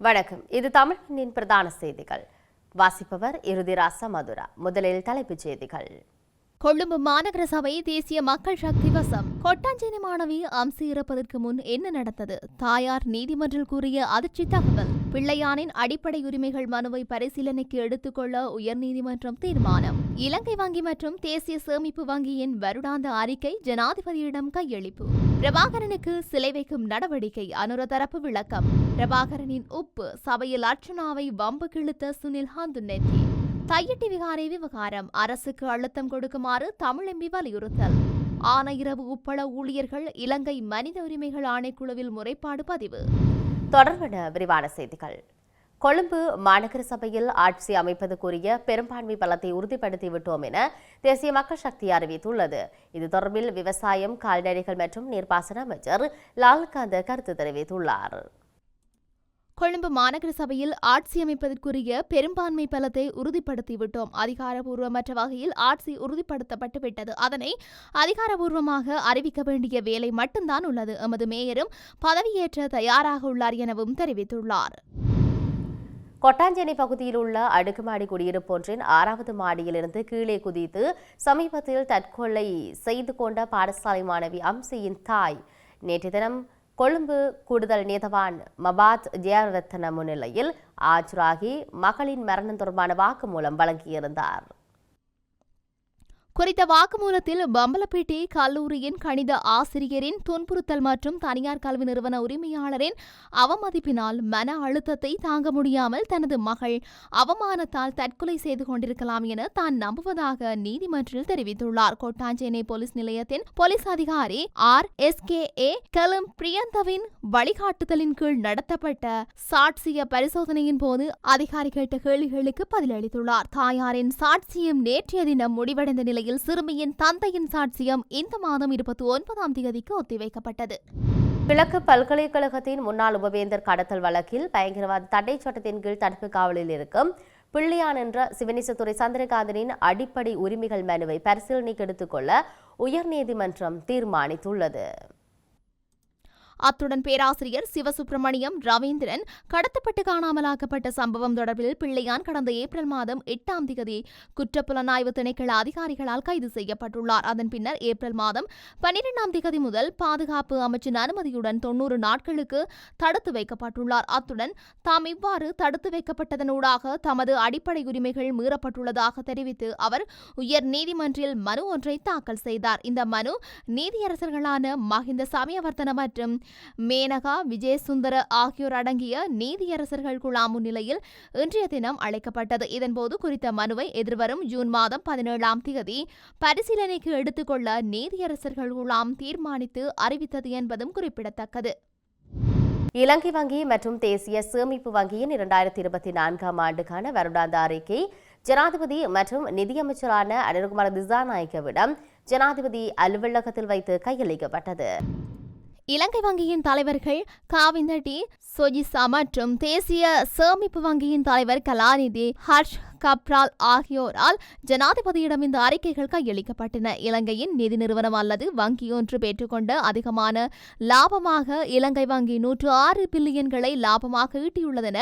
வணக்கம். இது தமிழ்நின் பிரதான செய்திகள். வாசிப்பவர் இறுதிராச மதுரா. முதலில் தலைப்புச் செய்திகள். கொழும்பு மாநகர சபை தேசிய மக்கள் சக்தி வசம். கொட்டாஞ்சேரி மாணவி அம்சி இறப்பதற்கு முன் என்ன நடந்தது? தாயார் நீதிமன்றில் கூறிய அதிர்ச்சி தகவல். பிள்ளையானின் அடிப்படை உரிமைகள் மனுவை பரிசீலனைக்கு எடுத்துக்கொள்ள உயர்நீதிமன்றம் தீர்மானம். இலங்கை வங்கி மற்றும் தேசிய சேமிப்பு வங்கியின் வருடாந்த அறிக்கை ஜனாதிபதியிடம் கையளிப்பு. பிரபாகரனுக்கு சிலை வைக்கும் நடவடிக்கை அனுர தரப்பு விளக்கம். பிரபாகரனின் உப்பு சபையில் அர்ச்சனாவை வம்பு கிழித்த சுனில் ஹந்துநெத்தி. தையிட்டி விகாரை விவகாரம். அரசுக்கு அழுத்தம் கொடுக்குமாறு தமிழ் எம்பி வலியுறுத்தல் ஆனையிரவு உப்பள ஊழியர்கள் இலங்கை மனித உரிமைகள் ஆணைக்குழுவில் முறைப்பாடு பதிவு. தொடர்பான விரிவான செய்திகள். கொழும்பு மாநகர சபையில் ஆட்சி அமைப்பதற்குரிய பெரும்பான்மை பலத்தை உறுதிப்படுத்தி விட்டோம் என தேசிய மக்கள் சக்தி அறிவித்துள்ளது. இது தொடர்பில் விவசாயம் கால்நடைகள் மற்றும் நீர்ப்பாசன அமைச்சர் லால்காந்த கருத்து தெரிவித்துள்ளார். கொழும்பு மாநகர சபையில் ஆட்சி அமைப்பதற்குரிய பெரும்பான்மை பலத்தை உறுதிப்படுத்திவிட்டோம். அதிகாரபூர்வமற்ற வகையில் ஆட்சி உறுதிப்படுத்தப்பட்டு விட்டது. அதனை அதிகாரபூர்வமாக அறிவிக்க வேண்டிய வேலை மட்டும்தான் உள்ளது. எமது மேயரும் பதவியேற்ற தயாராக உள்ளார் எனவும் தெரிவித்துள்ளார். கொட்டாஞ்சேனை பகுதியில் உள்ள அடுக்குமாடி குடியிருப்பு ஒன்றின் ஆறாவது மாடியிலிருந்து கீழே குதித்து சமீபத்தில் தற்கொலை செய்து கொண்ட பாடசாலை மாணவி அம்சியின் தாய். நேற்று தினம் கொழும்பு கூடுதல் நீதவான் மபாத் ஜெயரத்ன முன்னிலையில் ஆஜராகி மகளின் மரணம் தொடர்பான வாக்குமூலம் வழங்கியிருந்தார். குறித்த வாக்குமூலத்தில் பம்பலப்பேட்டை கல்லூரியின் கணித ஆசிரியரின் துன்புறுத்தல் மற்றும் தனியார் கல்வி நிறுவன உரிமையாளரின் அவமதிப்பினால் மன அழுத்தத்தை தாங்க முடியாமல் தனது மகள் அவமானத்தால் தற்கொலை செய்து கொண்டிருக்கலாம் என தான் நம்புவதாக நீதிமன்றில் தெரிவித்துள்ளார். கொட்டாஞ்சேனை போலீஸ் நிலையத்தின் போலீஸ் அதிகாரி R S K A Kalum பிரியந்தவின் வழிகாட்டுதலின் கீழ் நடத்தப்பட்ட சாட்சிய பரிசோதனையின் போது அதிகாரி கேட்ட கேள்விகளுக்கு பதிலளித்துள்ளார். தாயாரின் சாட்சியம் நேற்றைய தினம் முடிவடைந்த நிலையில் சிறுமியின் தந்தையின் சாட்சியம் இந்த மாதம் இருபத்தி ஒன்பதாம் தேதிக்கு ஒத்திவைக்கப்பட்டது. கிழக்கு பல்கலைக்கழகத்தின் முன்னாள் உபவேந்தர் கடத்தல் வழக்கில் பயங்கரவாத தடை சட்டத்தின் கீழ் தடுப்பு காவலில் இருக்கும் பிள்ளையான் என்ற சிவனேசத்துறை சந்திரகாந்தனின் அடிப்படை உரிமைகள் மனுவை பரிசீலனைக்கு எடுத்துக்கொள்ள உயர்நீதிமன்றம் தீர்மானித்துள்ளது. அத்துடன் பேராசிரியர் சிவசுப்பிரமணியம் ரவீந்திரன் கடத்தப்பட்டு காணாமலாக்கப்பட்ட சம்பவம் தொடர்பில் பிள்ளையான் கடந்த ஏப்ரல் மாதம் எட்டாம் தேதி குற்றப்புலனாய்வு திணைக்கள அதிகாரிகளால் கைது செய்யப்பட்டுள்ளார். அதன் பின்னர் ஏப்ரல் மாதம் பனிரெண்டாம் தேதி முதல் பாதுகாப்பு அமைச்சின் அனுமதியுடன் தொன்னூறு நாட்களுக்கு தடுத்து வைக்கப்பட்டுள்ளார். அத்துடன் தாம் இவ்வாறு தடுத்து வைக்கப்பட்டதனூடாக தமது அடிப்படை உரிமைகள் மீறப்பட்டுள்ளதாக தெரிவித்து அவர் உயர் நீதிமன்றில் மனு ஒன்றை தாக்கல் செய்தார். இந்த மனு நீதியரசர்களான மஹிந்த சமயவர்த்தன மற்றும் மேனகா விஜயசுந்தர ஆகியோர் அடங்கிய நீதியரசர்கள் குழாம் முன்னிலையில் இன்றைய தினம் அழைக்கப்பட்டது. இதன்போது குறித்த மனுவை எதிர்வரும் ஜூன் மாதம் பதினேழாம் தேதி பரிசீலனைக்கு எடுத்துக்கொள்ள நீதியரசர்கள் குழாம் தீர்மானித்து அறிவித்தது என்பதும் குறிப்பிடத்தக்கது. இலங்கை வங்கி மற்றும் தேசிய சேமிப்பு வங்கியின் இரண்டாயிரத்தி இருபத்தி நான்காம் ஆண்டுக்கான வருடாந்த அறிக்கை ஜனாதிபதி மற்றும் நிதியமைச்சரான அனில்குமார் திசாநாயக்கவிடம் ஜனாதிபதி அலுவலகத்தில் வைத்து கையளிக்கப்பட்டது. இலங்கை வங்கியின் தலைவர்கள் காவிந்தடி சொஜிசா மற்றும் தேசிய சேமிப்பு வங்கியின் தலைவர் கலாநிதி ஹர்ஷ் கப்ரால் ஆகியோரால் ஜனாதிபதியிடம் இந்த அறிக்கைகள் கையளிக்கப்பட்டன. இலங்கையின் நிதி நிறுவனம் அல்லது வங்கியொன்று பெற்றுக்கொண்ட அதிகமான லாபமாக இலங்கை வங்கி நூற்று ஆறு பில்லியன்களை லாபமாக ஈட்டியுள்ளதென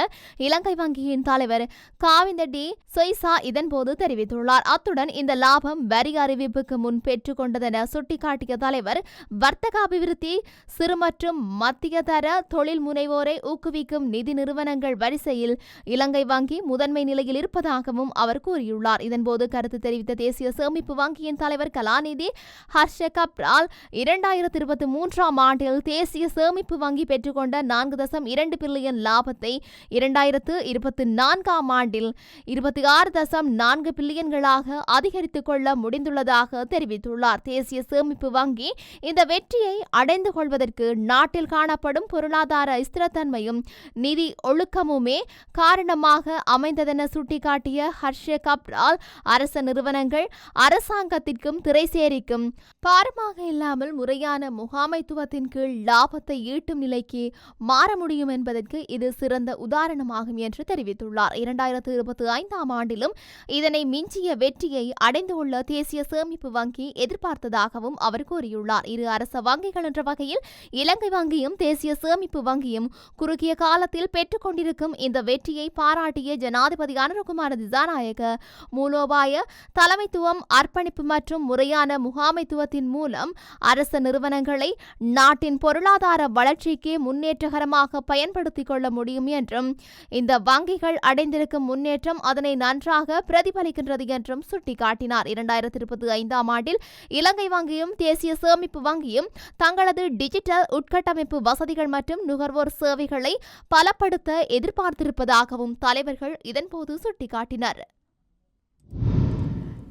இலங்கை வங்கியின் தலைவர் காவிந்த டி சொய்சா இதன்போது தெரிவித்துள்ளார். அத்துடன் இந்த லாபம் வரி அறிவிப்புக்கு முன் பெற்றுக்கொண்டதென சுட்டிக்காட்டிய தலைவர் வர்த்தக அபிவிருத்தி சிறு மற்றும் மத்திய தர தொழில் முனைவோரை ஊக்குவிக்கும் நிதி நிறுவனங்கள் வரிசையில் இலங்கை வங்கி முதன்மை நிலையில் இருப்பதாகவும் அவர் கூறியுள்ளார். இதன்போது கருத்து தெரிவித்த தேசிய சேமிப்பு வங்கியின் தலைவர் கலாநிதி ஹர்ஷ கப்ரால் இரண்டாயிரத்தி இருபத்தி மூன்றாம் ஆண்டில் தேசிய சேமிப்பு வங்கி பெற்றுக்கொண்ட நான்கு தசம் இரண்டு பில்லியன் லாபத்தை இரண்டாயிரத்து இருபத்தி நான்காம் ஆண்டில் இருபத்தி ஆறு தசம் நான்கு பில்லியன்களாக அதிகரித்துக் கொள்ள முடிந்துள்ளதாக தெரிவித்துள்ளார். தேசிய சேமிப்பு வங்கி இந்த வெற்றியை அடைந்து கொள்வதற்கு நாட்டில் காணப்படும் பொருளாதார ஸ்திரத்தன்மையும் நிதி ஒழுக்கமுமே காரணமாக அமைந்ததென சுட்டிக்காட்டிய கூறிய ஹர்ஷ கப்ரால் அரச நிறுவனங்கள் அரசாங்கத்திற்கும் திரைசேரிக்கும் பாரமாக இல்லாமல் முறையான முகாமைத்துவத்தின் கீழ் லாபத்தை ஈட்டும் நிலைக்கு மாற முடியும் என்பதற்கு இது சிறந்த உதாரணமாகும் என்று தெரிவித்துள்ளார். இரண்டாயிரத்து இருபத்தி ஐந்தாம் ஆண்டிலும் இதனை மிஞ்சிய வெற்றியை அடைந்துள்ள தேசிய சேமிப்பு வங்கி எதிர்பார்த்ததாகவும் அவர் கூறியுள்ளார். இரு அரச வங்கிகள் என்ற வகையில் இலங்கை வங்கியும் தேசிய சேமிப்பு வங்கியும் குறுகிய காலத்தில் பெற்றுக்கொண்டிருக்கும் இந்த வெற்றியை பாராட்டிய ஜனாதிபதி அனுரகுமார திசாநாயக மூலோபாய தலைமைத்துவம் அர்ப்பணிப்பு மற்றும் முறையான முகாமைத்துவத்தின் மூலம் அரச நிறுவனங்களை நாட்டின் பொருளாதார வளர்ச்சிக்கு முன்னேற்றகரமாக பயன்படுத்திக் கொள்ள முடியும் என்றும் இந்த வங்கிகள் அடைந்திருக்கும் முன்னேற்றம் அதனை நன்றாக பிரதிபலிக்கின்றது என்றும் சுட்டிக்காட்டினார். இரண்டாயிரத்தி இருபத்தி ஐந்தாம் ஆண்டில் இலங்கை வங்கியும் தேசிய சேமிப்பு வங்கியும் தங்களது டிஜிட்டல் உட்கட்டமைப்பு வசதிகள் மற்றும் நுகர்வோர் சேவைகளை பலப்படுத்த எதிர்பார்த்திருப்பதாகவும் தலைவர்கள் இதன்போது சுட்டிக்காட்டினர்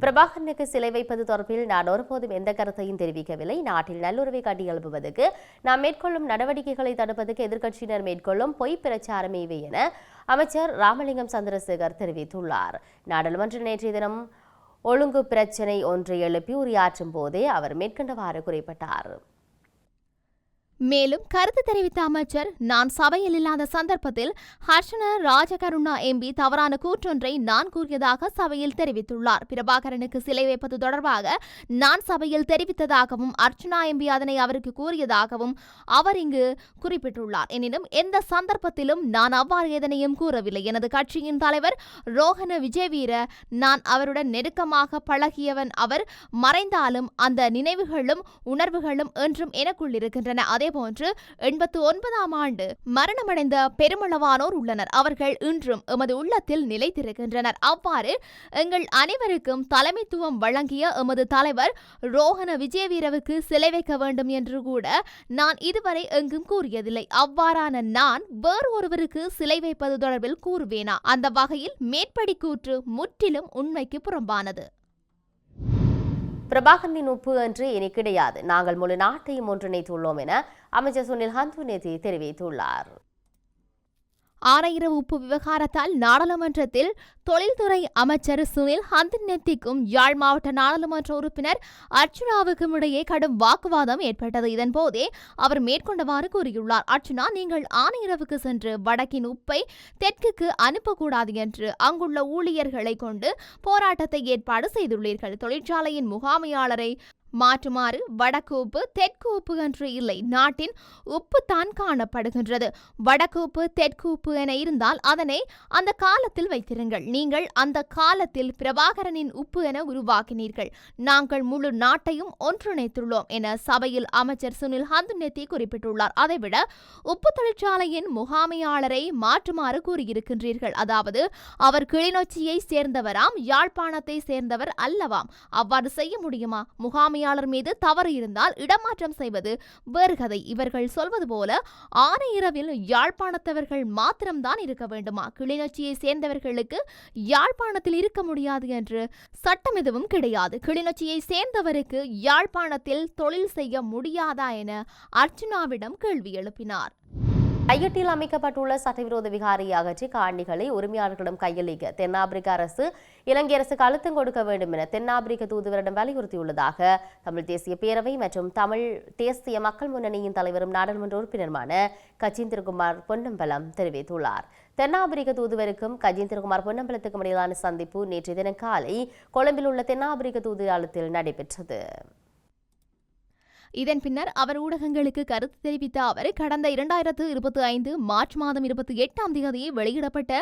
பிரபாகரனுக்கு சிலை வைப்பது தொடர்பில் நான் ஒருபோதும் எந்த கருத்தையும் தெரிவிக்கவில்லை. நாட்டில் நல்லுறவை கட்டியெழுப்புவதற்கு நாம் மேற்கொள்ளும் நடவடிக்கைகளை தடுப்பதற்கு எதிர்க்கட்சியினர் மேற்கொள்ளும் பொய் பிரச்சாரமே இவை என அமைச்சர் ராமலிங்கம் சந்திரசேகர் தெரிவித்துள்ளார். நாடாளுமன்ற நேற்றைய தினம் ஒழுங்கு பிரச்சினை ஒன்றை எழுப்பி உரையாற்றும் போதே அவர் மேற்கண்டவாறு குறிப்பிட்டார். மேலும் கருத்து தெரிவித்த அமைச்சர் நான் சபையில் இல்லாத சந்தர்ப்பத்தில் ஹர்ஷன ராஜகருணா எம்பி தவறான கூற்றொன்றை நான் கூறியதாக சபையில் தெரிவித்துள்ளார். பிரபாகரனுக்கு சிலை வைப்பது தொடர்பாக நான் சபையில் தெரிவித்ததாகவும் அர்ச்சுனா எம்பி அதனை அவருக்கு கூறியதாகவும் அவர் இங்கு குறிப்பிட்டுள்ளார். எனினும் எந்த சந்தர்ப்பத்திலும் நான் அவ்வாறு எதனையும் கூறவில்லை. எனது கட்சியின் தலைவர் ரோஹன விஜயவீர நான் அவருடன் நெருக்கமாக பழகியவன் அவர் மறைந்தாலும் அந்த நினைவுகளும் உணர்வுகளும் என்றும் எனக்குள் இருக்கின்றன. அதேபோன்று எண்பத்து ஒன்பதாம் ஆண்டு மரணமடைந்த பெருமளவானோர் உள்ளனர். அவர்கள் இன்றும் எமது உள்ளத்தில் நிலைத்திருக்கின்றனர். அவ்வாறு எங்கள் அனைவருக்கும் தலைமைத்துவம் வழங்கிய எமது தலைவர் ரோஹன விஜயவீரவுக்கு சிலை வைக்க வேண்டும் என்று கூட நான் இதுவரை எங்கும் கூறியதில்லை. அவ்வாறான நான் வேறு ஒருவருக்கு சிலை வைப்பது தொடர்பில் கூறுவேனா? அந்த வகையில் மேற்படி கூற்று முற்றிலும் உண்மைக்கு புறம்பானது. பிரபாகரனின் உப்பு என்று இனி கிடையாது. நாங்கள் முழு நாட்டையும் ஒன்றிணைத்துள்ளோம் என அமைச்சர் சுனில் ஹந்துநேதி தெரிவித்துள்ளார். ஆனையிர உப்பு விவகாரத்தால் நாடாளுமன்றத்தில் தொழில்துறை அமைச்சர் சுனில் ஹந்தநெத்திக்கும் யாழ் மாவட்ட நாடாளுமன்ற உறுப்பினர் அர்ச்சுனாவுக்கும் இடையே கடும் வாக்குவாதம் ஏற்பட்டது. இதன்போதே அவர் மேற்கொண்டவாறு கூறியுள்ளார். அர்ச்சுனா நீங்கள் ஆனையிரவுக்கு சென்று வடக்கின் உப்பை தெற்குக்கு அனுப்பக்கூடாது என்று அங்குள்ள ஊழியர்களை கொண்டு போராட்டத்தை ஏற்பாடு செய்துள்ளீர்கள். தொழிற்சாலையின் முகாமையாளரை மாற்றுமாறு வடக்கு உப்பு தெற்கு உப்பு என்று இல்லை நாட்டின் உப்பு தான் காணப்படுகின்றது. வடக்கு உப்பு தெற்கு உப்பு என இருந்தால் அதனை அந்த காலத்தில் வைத்திருங்கள். நீங்கள் அந்த காலத்தில் பிரபாகரனின் உப்பு என உருவாக்கினீர்கள். நாங்கள் முழு நாட்டையும் ஒன்றிணைத்துள்ளோம் என சபையில் அமைச்சர் சுனில் ஹந்துநெத்தி குறிப்பிட்டுள்ளார். அதைவிட உப்பு தொழிற்சாலையின் முகாமையாளரை மாற்றுமாறு கூறியிருக்கின்றீர்கள். அதாவது அவர் கிளிநொச்சியை சேர்ந்தவராம் யாழ்ப்பாணத்தை சேர்ந்தவர் அல்லவாம். அவ்வாறு செய்ய முடியுமா? முகாமையாளர் மீது தவறு இருந்தால் இடமாற்றம் செய்வது வேறு கதை. இவர்கள் சொல்வது போல ஆனையிரவில் யாழ்ப்பாணத்தவர்கள் மாத்திரம்தான் இருக்க வேண்டுமா? கிளிநொச்சியை சேர்ந்தவர்களுக்கு யாழ்ப்பாணத்தில் இருக்க முடியாது என்று சட்டம் எதுவும் கிடையாது. கிளிநொச்சியை சேர்ந்தவருக்கு யாழ்ப்பாணத்தில் தொழில் செய்ய முடியாதா என அர்ச்சுனாவிடம் கேள்வி எழுப்பினார். கையெட்டில் அமைக்கப்பட்டுள்ள சட்டவிரோத விகாரியை அகற்றி காணிகளை உரிமையாளர்களிடம் கையளிக்க தென்னாப்பிரிக்க அரசு இலங்கை அரசுக்கு அழுத்தம் கொடுக்க வேண்டும் என தென்னாப்பிரிக்க தூதுவரிடம் வலியுறுத்தியுள்ளதாக தமிழ் தேசிய பேரவை மற்றும் தமிழ் தேசிய மக்கள் முன்னணியின் தலைவரும் நாடாளுமன்ற உறுப்பினருமான கஜேந்திரகுமார் பொன்னம்பலம் தெரிவித்துள்ளார். தென்னாப்பிரிக்க தூதுவருக்கும் கஜேந்திரகுமார் பொன்னம்பலத்துக்கும் இடையிலான சந்திப்பு நேற்று தினம் காலை கொழும்பில் உள்ள தென்னாப்பிரிக்க தூதரகத்தில் நடைபெற்றது. இதன் பின்னர் அவர் ஊடகங்களுக்கு கருத்து தெரிவித்த அவர் கடந்த இரண்டாயிரத்து இருபத்தி ஐந்து மார்ச் மாதம் இருபத்தி எட்டாம் தேதி வெளியிடப்பட்ட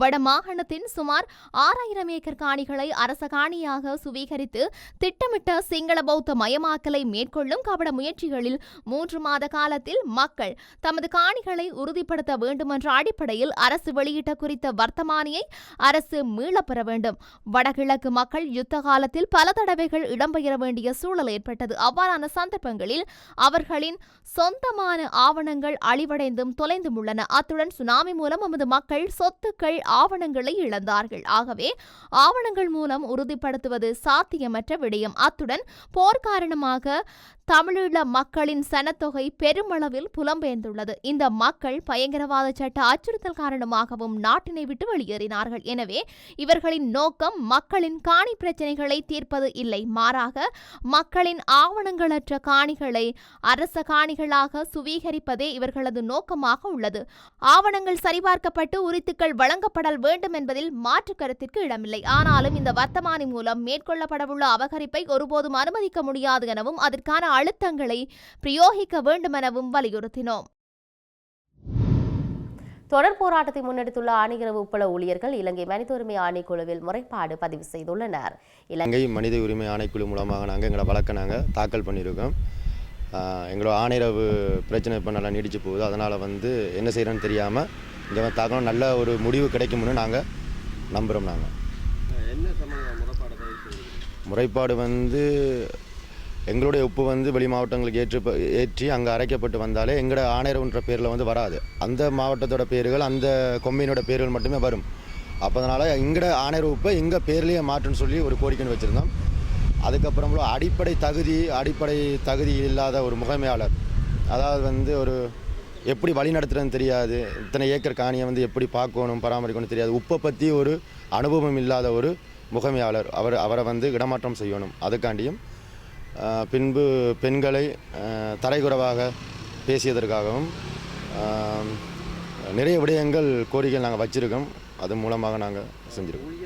வடமாகாணத்தின் சுமார் ஆறாயிரம் ஏக்கர் காணிகளை அரச காணியாக சுவீகரித்து திட்டமிட்ட சிங்கள பௌத்த மயமாக்கலை மேற்கொள்ளும் கபட முயற்சிகளில் மூன்று மாத காலத்தில் மக்கள் தமது காணிகளை உறுதிப்படுத்த வேண்டும் என்ற அடிப்படையில் அரசு வெளியிட்ட குறித்த வர்த்தமானியை அரசு மீளப்பெற வேண்டும். வடகிழக்கு மக்கள் யுத்த காலத்தில் பல தடவைகள் இடம்பெயர வேண்டிய சூழல் ஏற்பட்டது. அவ்வாறான இடங்களில் அவர்களின் சொந்தமான ஆவணங்கள் அழிவடைந்தும் தொலைந்தும் உள்ளன அத்துடன் சுனாமி மூலம் நமது மக்கள் சொத்துக்கள் ஆவணங்களை இழந்தார்கள். ஆகவே ஆவணங்கள் மூலம் உறுதிப்படுத்துவது சாத்தியமற்ற விடயம். அத்துடன் போர் காரணமாக தமிழீழ மக்களின் சனத்தொகை பெருமளவில் புலம்பெயர்ந்துள்ளது. இந்த மக்கள் பயங்கரவாத சட்ட அச்சுறுத்தல் காரணமாகவும் நாட்டினை விட்டு வெளியேறினார்கள். எனவே இவர்களின் நோக்கம் மக்களின் காணி பிரச்சனைகளை தீர்ப்பது இல்லை. மாறாக மக்களின் ஆவணங்களற்ற காணிகளை அரச காணிகளாக சுவீகரிப்பதே இவர்களது நோக்கமாக உள்ளது. ஆவணங்கள் சரிபார்க்கப்பட்டு உரித்துக்கள் வழங்கப்படல் வேண்டும் என்பதில் மாற்று கருத்திற்கு இடமில்லை. ஆனாலும் இந்த வர்த்தமானி மூலம் மேற்கொள்ளப்படவுள்ள அபகரிப்பை ஒருபோதும் அனுமதிக்க முடியாது எனவும் அதற்கான அழுத்தங்களை பிரயோகிக்க வேண்டுமெனவும் வலியுறுத்தினோம். தொடர் போராட்டத்தை முன்னெடுத்துள்ள ஆணையரவு உப்பள ஊழியர்கள் இலங்கை மனித உரிமை ஆணைக்குழுவில் முறைப்பாடு பதிவு செய்துள்ளனர். இலங்கை இலங்கை மனித உரிமை ஆணைக்குழு மூலமாக நாங்கள் எங்களோட வழக்கை நாங்கள் தாக்கல் பண்ணியிருக்கோம். எங்களோட ஆணையரவு பிரச்சனை இப்போ நல்லா நீடிச்சு போகுது. அதனால் வந்து என்ன செய்கிறோன்னு தெரியாமல் இங்கே தாக்கணும். நல்ல ஒரு முடிவு கிடைக்கும்னு நாங்கள் நம்புகிறோம் நாங்கள்? முறைப்பாடு வந்து எங்களுடைய உப்பு வந்து வெளி மாவட்டங்களுக்கு ஏற்று ஏற்றி அங்கே அரைக்கப்பட்டு வந்தாலே எங்களோட ஆணையர்ன்ற பேரில் வந்து வராது. அந்த மாவட்டத்தோட பேர்கள் அந்த கொம்மினோட பேர்கள் மட்டுமே வரும். அப்போ அதனால் எங்களோட ஆணையர் உப்பை எங்கள் பேர்லேயே மாற்றுன்னு சொல்லி ஒரு கோரிக்கைன்னு வச்சுருந்தோம். அதுக்கப்புறம்ல அடிப்படை தகுதி அடிப்படை தகுதி இல்லாத ஒரு முகமையாளர் அதாவது வந்து ஒரு எப்படி வழி நடத்துகிறதுன்னு தெரியாது. இத்தனை ஏக்கர் காணியை வந்து எப்படி பார்க்கணும் பராமரிக்கணும் தெரியாது. உப்பை பற்றி ஒரு அனுபவம் இல்லாத ஒரு முகமையாளர் அவர் அவரை வந்து இடமாற்றம் செய்யணும். அதுக்காண்டியும் பின்பு பெண்களை தரைக்குறைவாக பேசியதற்காகவும் நிறைய விடயங்கள் கோரிக்கைகள் நாங்கள் வச்சுருக்கோம். அது மூலமாக நாங்கள் செஞ்சுருக்கோம்.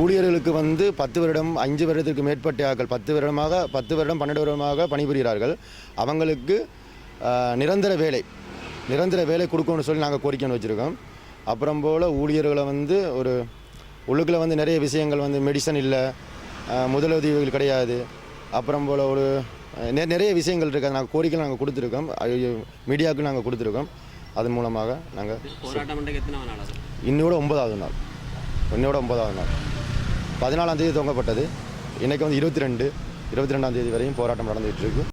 ஊழியர்களுக்கு வந்து பத்து வருடம் அஞ்சு வருடத்திற்கு மேற்பட்ட ஆட்கள் பத்து வருடமாக பத்து வருடம் பன்னெண்டு வருடமாக பணிபுரிகிறார்கள். அவங்களுக்கு நிரந்தர வேலை நிரந்தர வேலை கொடுக்கணும்னு சொல்லி நாங்கள் கோரிக்கைன்னு வச்சுருக்கோம். அப்புறம் போல் ஊழியர்களை வந்து ஒரு உள்ளுக்குள்ள வந்து நிறைய விஷயங்கள் வந்து மெடிசன் இல்லை முதலுதவிகள் கிடையாது. அப்புறம் போல் ஒரு நெ- நிறைய விஷயங்கள் இருக்குது நாங்கள் கோரிக்கை நாங்கள் கொடுத்துருக்கோம். மீடியாவுக்கு நாங்கள் கொடுத்துருக்கோம். அதன் மூலமாக நாங்கள் இன்னையோட ஒன்பதாவது நாள். இன்னையோட ஒன்பதாவது நாள். பதினாலாம் தேதி துவங்கப்பட்டது. இன்னைக்கு வந்து இருபத்தி ரெண்டு இருபத்தி ரெண்டாம் தேதி வரையும் போராட்டம் நடந்துகிட்டு இருக்கு.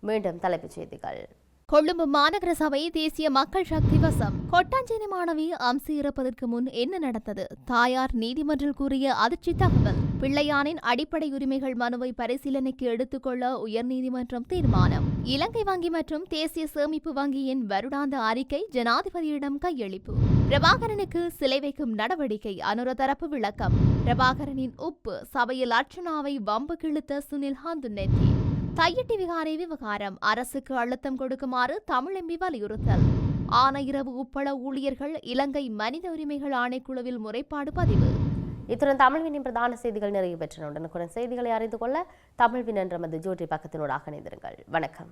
மீண்டும் தலைப்புச் செய்திகள். கொழும்பு மாநகர சபை தேசிய மக்கள் சக்தி வசம். கொட்டாஞ்சேரி மாணவி அம்சி இறப்பதற்கு முன் என்ன நடந்தது? தாயார் நீதிமன்றில் கூறிய அதிர்ச்சி தகவல். பிள்ளையானின் அடிப்படை உரிமைகள் மனுவை பரிசீலனைக்கு எடுத்துக்கொள்ள உயர்நீதிமன்றம் தீர்மானம். இலங்கை வங்கி மற்றும் தேசிய சேமிப்பு வங்கியின் வருடாந்த அறிக்கை ஜனாதிபதியிடம் கையளிப்பு. பிரபாகரனுக்கு சிலை வைக்கும் நடவடிக்கை அனுர தரப்பு விளக்கம். பிரபாகரனின் உப்பு சபையில் அர்ச்சனாவை வம்பு கிழித்த சுனில் ஹந்துநெத்தி. தையிட்டி விகாரை விவகாரம். அரசுக்கு அழுத்தம் கொடுக்குமாறு தமிழ் எம்பி வலியுறுத்தல் ஆனையிரவு உப்பள ஊழியர்கள் இலங்கை மனித உரிமைகள் ஆணைக்குழுவில் முறைப்பாடு பதிவு. இத்துடன் தமிழ்வினின் பிரதான செய்திகள் நிறைவு பெற்றன. உடனுக்குடன் செய்திகளை அறிந்து கொள்ள தமிழ்வின் என்ற மது ஜோட்டி பக்கத்தினூடாக இணைந்திருங்கள். வணக்கம்.